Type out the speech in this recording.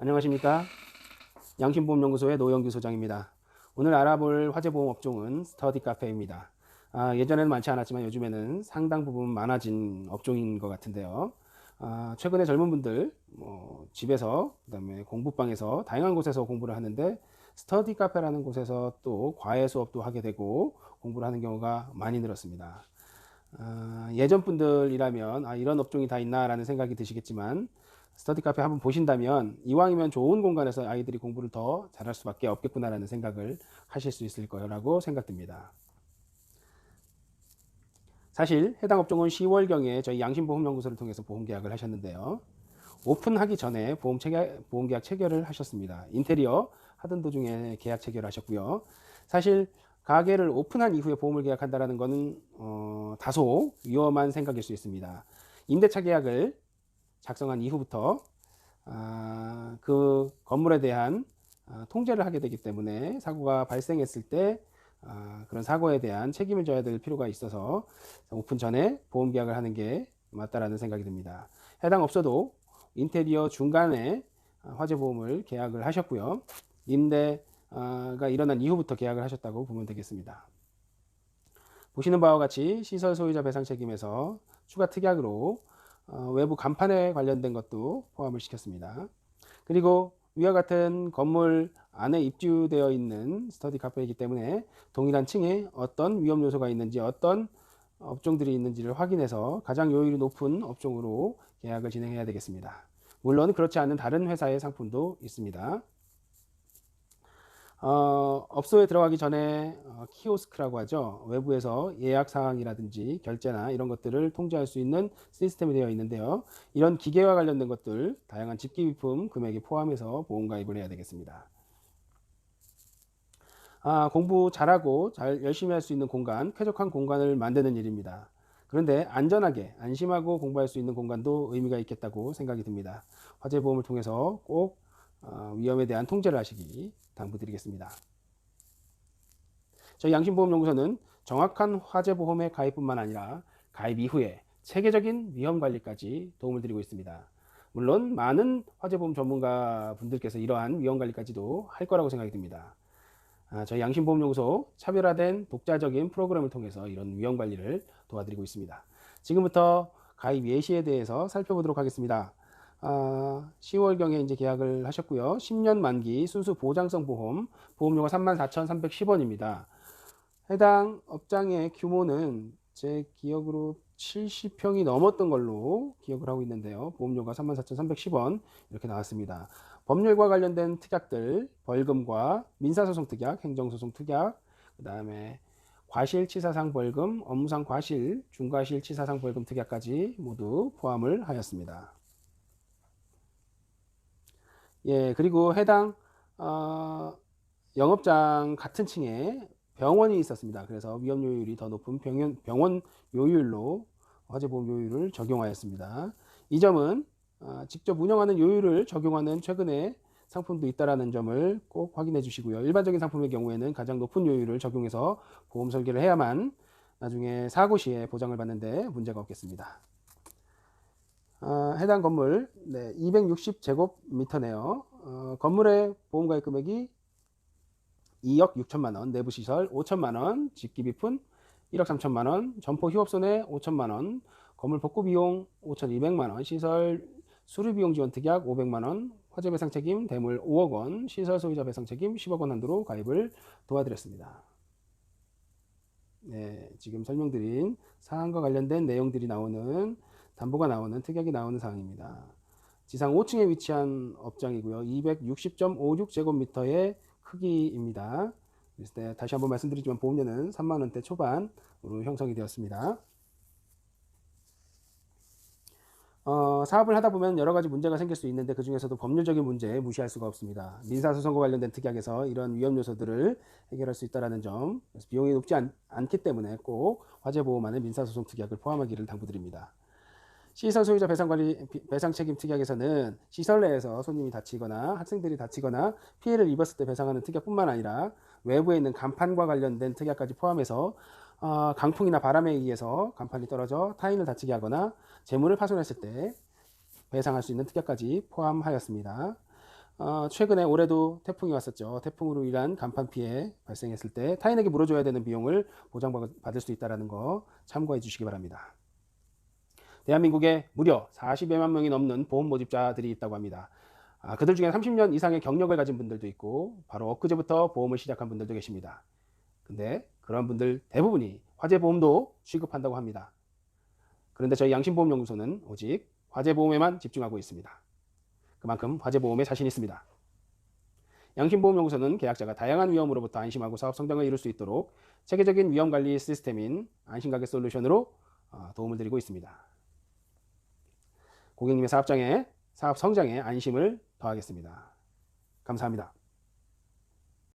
안녕하십니까? 양심보험연구소의 노영규 소장입니다. 오늘 알아볼 화재보험 업종은 스터디 카페입니다. 아, 예전에는 많지 않았지만 요즘에는 상당 부분 많아진 업종인 것 같은데요. 아, 최근에 젊은 분들 뭐 집에서 그다음에 공부방에서 다양한 곳에서 공부를 하는데 스터디 카페라는 곳에서 또 과외 수업도 하게 되고 공부를 하는 경우가 많이 늘었습니다. 아, 예전 분들이라면 아, 이런 업종이 다 있나라는 생각이 드시겠지만 스터디 카페 한번 보신다면 이왕이면 좋은 공간에서 아이들이 공부를 더 잘할 수밖에 없겠구나라는 생각을 하실 수 있을 거라고 생각됩니다. 사실 해당 업종은 10월경에 저희 양심보험연구소를 통해서 보험계약을 하셨는데요. 오픈하기 전에 보험 체결, 보험계약 체결을 하셨습니다. 인테리어 하던 도중에 계약 체결을 하셨고요. 사실 가게를 오픈한 이후에 보험을 계약한다는 것은 어, 다소 위험한 생각일 수 있습니다. 임대차 계약을 작성한 이후부터 아, 그 건물에 대한 아, 통제를 하게 되기 때문에 사고가 발생했을 때 아, 그런 사고에 대한 책임을 져야 될 필요가 있어서 오픈 전에 보험 계약을 하는 게 맞다라는 생각이 듭니다. 해당 업소도 인테리어 중간에 아, 화재 보험을 계약을 하셨고요. 임대가 일어난 이후부터 계약을 하셨다고 보면 되겠습니다. 보시는 바와 같이 시설 소유자 배상 책임에서 추가 특약으로 어, 외부 간판에 관련된 것도 포함을 시켰습니다. 그리고 위와 같은 건물 안에 입주되어 있는 스터디 카페이기 때문에 동일한 층에 어떤 위험 요소가 있는지 어떤 업종들이 있는지를 확인해서 가장 요율이 높은 업종으로 계약을 진행해야 되겠습니다. 물론 그렇지 않은 다른 회사의 상품도 있습니다. 어, 업소에 들어가기 전에 어, 키오스크라고 하죠. 외부에서 예약 사항이라든지 결제나 이런 것들을 통제할 수 있는 시스템이 되어 있는데요. 이런 기계와 관련된 것들, 다양한 집기비품 금액에 포함해서 보험 가입을 해야 되겠습니다. 아, 공부 잘하고 잘 열심히 할 수 있는 공간, 쾌적한 공간을 만드는 일입니다. 그런데 안전하게 안심하고 공부할 수 있는 공간도 의미가 있겠다고 생각이 듭니다. 화재 보험을 통해서 꼭 어, 위험에 대한 통제를 하시기 당부드리겠습니다. 저희 양심보험연구소는 정확한 화재보험의 가입뿐만 아니라 가입 이후에 체계적인 위험 관리까지 도움을 드리고 있습니다. 물론 많은 화재보험 전문가 분들께서 이러한 위험 관리까지도 할 거라고 생각이 듭니다. 아, 저희 양심보험연구소 차별화된 독자적인 프로그램을 통해서 이런 위험 관리를 도와드리고 있습니다. 지금부터 가입 예시에 대해서 살펴보도록 하겠습니다. 아, 10월경에 이제 계약을 하셨고요. 10년 만기 순수 보장성 보험, 보험료가 34,310원입니다. 해당 업장의 규모는 제 기억으로 70평이 넘었던 걸로 기억을 하고 있는데요. 보험료가 34,310원 이렇게 나왔습니다. 법률과 관련된 특약들, 벌금과 민사소송 특약, 행정소송 특약, 그 다음에 과실치사상 벌금, 업무상 과실, 중과실 치사상 벌금 특약까지 모두 포함을 하였습니다. 예, 그리고 해당 어, 영업장 같은 층에 병원이 있었습니다. 그래서 위험 요율이 더 높은 병원, 병원 요율로 화재보험 요율을 적용하였습니다. 이 점은 어, 직접 운영하는 요율을 적용하는 최근에 상품도 있다라는 점을 꼭 확인해 주시고요. 일반적인 상품의 경우에는 가장 높은 요율을 적용해서 보험 설계를 해야만 나중에 사고 시에 보장을 받는데 문제가 없겠습니다. 어, 해당 건물 네, 260제곱미터네요. 어, 건물의 보험가입 금액이 2억 6천만 원, 내부 시설 5천만 원, 집기비품 1억 3천만 원, 점포 휴업손해 5천만 원, 건물 복구 비용 5,200만 원, 시설 수리 비용 지원 특약 500만 원, 화재 배상 책임 대물 5억 원, 시설 소유자 배상 책임 10억 원 한도로 가입을 도와드렸습니다. 네, 지금 설명드린 사항과 관련된 내용들이 나오는 담보가 나오는 특약이 나오는 사항입니다. 지상 5층에 위치한 업장이고요. 260.56제곱미터의 크기입니다. 네, 다시 한번 말씀드리지만 보험료는 3만 원대 초반으로 형성이 되었습니다. 어, 사업을 하다 보면 여러 가지 문제가 생길 수 있는데 그 중에서도 법률적인 문제 무시할 수가 없습니다. 민사소송과 관련된 특약에서 이런 위험 요소들을 해결할 수 있다는 점, 비용이 높지 않, 않기 때문에 꼭 화재보험안에 민사소송 특약을 포함하기를 당부드립니다. 시설 소유자 배상 관리 배상 책임 특약에서는 시설 내에서 손님이 다치거나 학생들이 다치거나 피해를 입었을 때 배상하는 특약뿐만 아니라 외부에 있는 간판과 관련된 특약까지 포함해서 어, 강풍이나 바람에 의해서 간판이 떨어져 타인을 다치게 하거나 재물을 파손했을 때 배상할 수 있는 특약까지 포함하였습니다. 어, 최근에 올해도 태풍이 왔었죠. 태풍으로 인한 간판 피해 발생했을 때 타인에게 물어줘야 되는 비용을 보장받을 수 있다는 거 참고해 주시기 바랍니다. 대한민국에 무려 40여만 명이 넘는 보험 모집자들이 있다고 합니다. 아, 그들 중에 30년 이상의 경력을 가진 분들도 있고 바로 엊그제부터 보험을 시작한 분들도 계십니다. 근데 그런 분들 대부분이 화재보험도 취급한다고 합니다. 그런데 저희 양심보험연구소는 오직 화재보험에만 집중하고 있습니다. 그만큼 화재보험에 자신 있습니다. 양심보험연구소는 계약자가 다양한 위험으로부터 안심하고 사업 성장을 이룰 수 있도록 체계적인 위험관리 시스템인 안심가게 솔루션으로 어, 도움을 드리고 있습니다. 고객님의 사업장에 사업 성장에 안심을 더하겠습니다. 감사합니다.